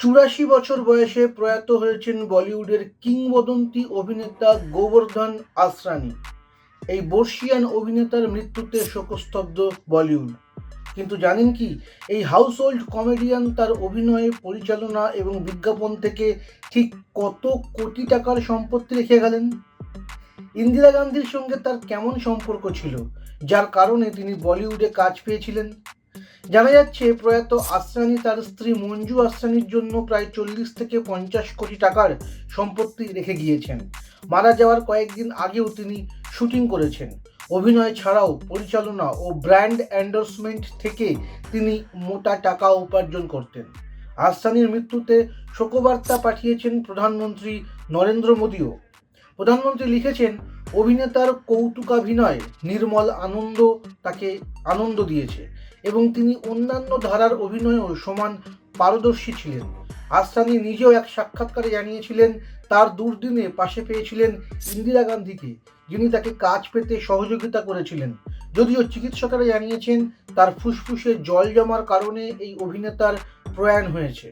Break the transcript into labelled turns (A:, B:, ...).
A: চুরাশি বছর বয়সে প্রয়াত হয়েছেন বলিউডের কিংবদন্তি অভিনেতা গোবর্ধন আসরানি এই বর্ষিয়ান অভিনেতার মৃত্যুতে শোকস্তব্ধ বলিউড। কিন্তু জানেন কি, এই হাউসহোল্ড কমেডিয়ান তার অভিনয়, পরিচালনা এবং বিজ্ঞাপন থেকে ঠিক কত কোটি টাকার সম্পত্তি রেখে গেলেন? ইন্দিরা গান্ধীর সঙ্গে তার কেমন সম্পর্ক ছিল, যার কারণে তিনি বলিউডে কাজ পেয়েছিলেন? জানা যাচ্ছে, প্রয়াত আসরানি তার স্ত্রী মঞ্জু আসরানির জন্য প্রায় চল্লিশ থেকে পঞ্চাশ কোটি টাকার সম্পত্তি রেখে গিয়েছেন। মারা যাওয়ার কয়েকদিন আগেও তিনি শুটিং করেছেন। অভিনয় ছাড়াও পরিচালনা ও ব্র্যান্ড অ্যান্ডোর্সমেন্ট থেকে তিনি মোটা টাকা উপার্জন করতেন। আসরানির মৃত্যুতে শোকবার্তা পাঠিয়েছেন প্রধানমন্ত্রী নরেন্দ্র মোদীও। প্রধানমন্ত্রী লিখেছেন অভিনেতার কৌতুকাভিনয় নির্মল আনন্দ তাকে আনন্দ দিয়েছে এবং তিনি অন্যান্য ধারার অভিনয়েও সমান পারদর্শী ছিলেন। আস্তানি নিজেও এক সাক্ষাৎকারে জানিয়েছিলেন, তার দুর্দিনে পাশে পেয়েছিলেন ইন্দিরা গান্ধীকে, যিনি তাকে কাজ পেতে সহযোগিতা করেছিলেন। যদিও চিকিৎসকেরা জানিয়েছেন, তার ফুসফুসে জল জমার কারণে এই অভিনেতার প্রয়াণ হয়েছে।